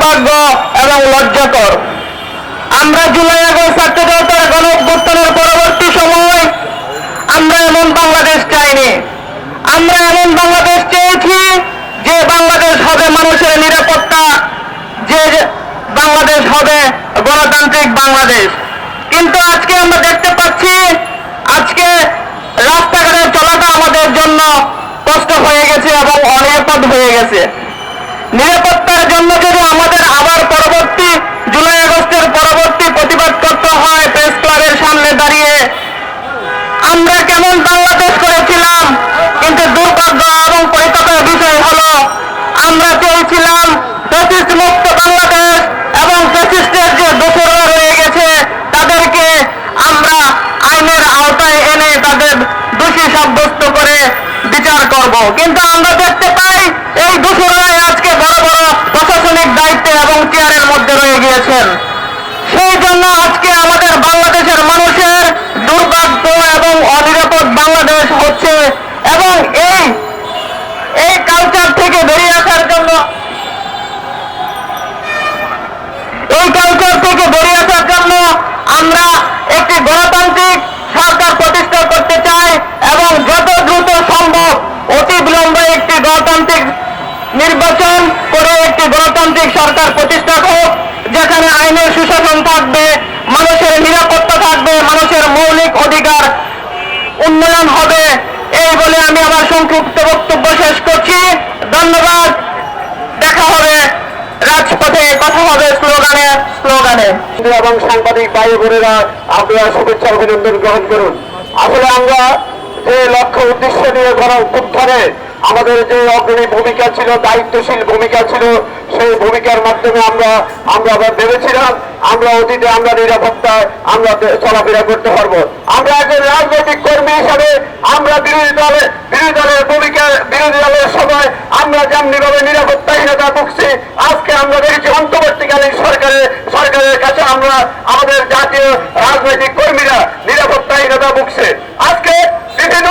দুর্ভাগ্য এবং লজ্জাকর। আমরা জুলাই আগস্ট ছাত্র জনতার গণ অভ্যুত্থানের পরবর্তী সময় আমরা এমন বাংলাদেশ চাইনি। আমরা এমন বাংলাদেশ চেয়েছি যে বাংলাদেশ হবে মানুষের নিরাপত্তা, যে বাংলাদেশ হবে গণতান্ত্রিক বাংলাদেশ। কিন্তু আজকে আমরা দেখতে পাচ্ছি, আজকে রাস্তাঘাটে চলাটা আমাদের জন্য কষ্ট হয়ে গেছে এবং অনিরাপদ হয়ে গেছে। নিরাপত্তার জন্য যদি আমাদের আবার পরবর্তী জুলাই আগস্টের পরবর্তী প্রতিবাদ করতে হয় প্রেস ক্লাবের সামনে দাঁড়িয়ে, আমরা কেমন বাংলাদেশ করেছিলাম? কিন্তু দুর্ভাগ্য এবং পরিতাপের বিষয় হলো, আমরা চেয়েছিলাম ফ্যাসিস্ট মুক্ত বাংলাদেশ এবং ফ্যাসিস্টের যে দোসররা রয়ে গেছে, তাদেরকে আমরা আইনের আওতায় এনে তাদের দোষী সাব্যস্ত বিচার করব। কিন্তু আমরা দেখতে পাই এই দোসররাই আজকে বড় বড় প্রশাসনিক দায়িত্বে এবং চেয়ারের মধ্যে রয়ে গিয়েছেন। সেই জন্য আজকে আমাদের বাংলাদেশের মানুষের দুর্ভাগ্য এবং অনিরাপদ বাংলাদেশ হচ্ছে এবং এই এই কালচার থেকে বেরিয়ে আসার জন্য, এই কালচার থেকে বেরিয়ে আসার জন্য আমরা একটি গণতান্ত্রিক সরকার প্রতিষ্ঠা করতে চাই এবং যত দ্রুত সম্ভব অতি বিলম্বে একটি গণতান্ত্রিক নির্বাচন করে একটি গণতান্ত্রিক সরকার প্রতিষ্ঠা হোক, যেখানে আইনের সুশাসন থাকবে, মানুষের নিরাপত্তা থাকবে, মানুষের মৌলিক অধিকার উন্নয়ন হবে। এই বলে আমি আমার সংক্ষিপ্ত বক্তব্য শেষ করছি। ধন্যবাদ। দেখা হবে। রাজপথে কথা হবে স্লোগানে স্লোগানে। এবং সাংবাদিক বোনেরা, আপনারা শুভেচ্ছা অভিনন্দন গ্রহণ করুন। আসলে আমরা যে লক্ষ্য উদ্দেশ্য নিয়ে উত্থানে, আমাদের যে অগ্রণী ভূমিকা ছিল, দায়িত্বশীল ভূমিকা ছিল, সেই ভূমিকার মাধ্যমে আমরা আমরা ভেবেছিলাম, আমরা অতীতে আমরা নিরাপত্তায় আমরা চলাফেরা করতে পারব। আমরা একজন রাজনৈতিক কর্মী হিসাবে আমরা বিরোধী দলে, বিরোধী দলের ভূমিকা বিরোধী দলের সময় আমরা যেমনি ভাবে নিরাপত্তাহীনতা ভুগছি, আজকে আমরা দেখেছি অন্তর্বর্তীকালীন সরকারের সরকারের কাছে আমরা আমাদের জাতীয় রাজনৈতিক কর্মীরা নিরাপত্তাহীনতা ভুগছে। আজকে বিভিন্ন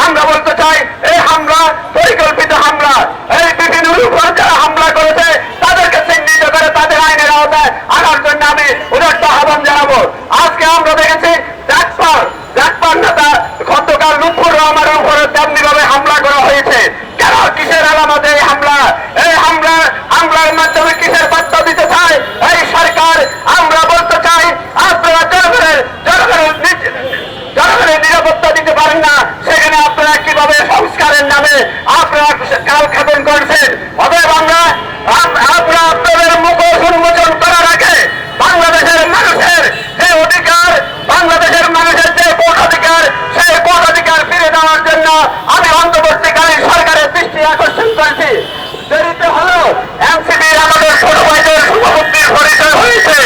আমরা বলতে চাই, এই হামলা পরিকল্পিত হামলা, এই বিভিন্ন যারা হামলা করেছে তাদেরকে চিহ্নিত করে তাদের আইনের আওতায় আনার জন্য আমি উদার্ত আহ্বান জানাব আজকে আমরা দেখেছি জাকপাল জাকপাল নেতা গতকাল লুৎফুর রহমানের উপরে তেমনি ভাবে হামলা করা হয়েছে কেন কিসের আলামত এই হামলা এই হামলা হামলার মাধ্যমে কিসের বার্তা দিতে চায় এই সরকার আমরা বলতে চাই আপনারা জনগণের জনগণের নিজ- জনগণের নিরাপত্তা দিতে পারেন না সেখানে কীভাবে সংস্কারের নামে আপনারা কাল খাতন করছেন। অতএব আপ- আমরা আপনাদের মুখোশ উন্মোচন করার আগে বাংলাদেশের মানুষের যে অধিকার, বাংলাদেশের মানুষের যে ভোটাধিকার সেই ভোটাধিকার ফিরে দেওয়ার জন্য আমি অন্তর্বর্তীকালীন সরকারের দৃষ্টি আকর্ষণ করেছি। দেরিতে হলো এনসিপির আমাদের ছোট ভাইদের শুভবুদ্ধির পরিচয় হয়েছে।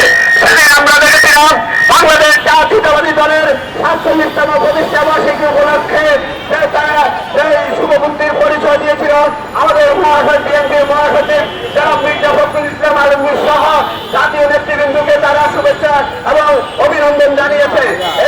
সেদিন আমরা দেখেছিলাম বাংলাদেশ জাতীয়তাবাদী দলের সাতচল্লিশতম প্রতিষ্ঠা বার্ষিকী উপলক্ষে Yeah.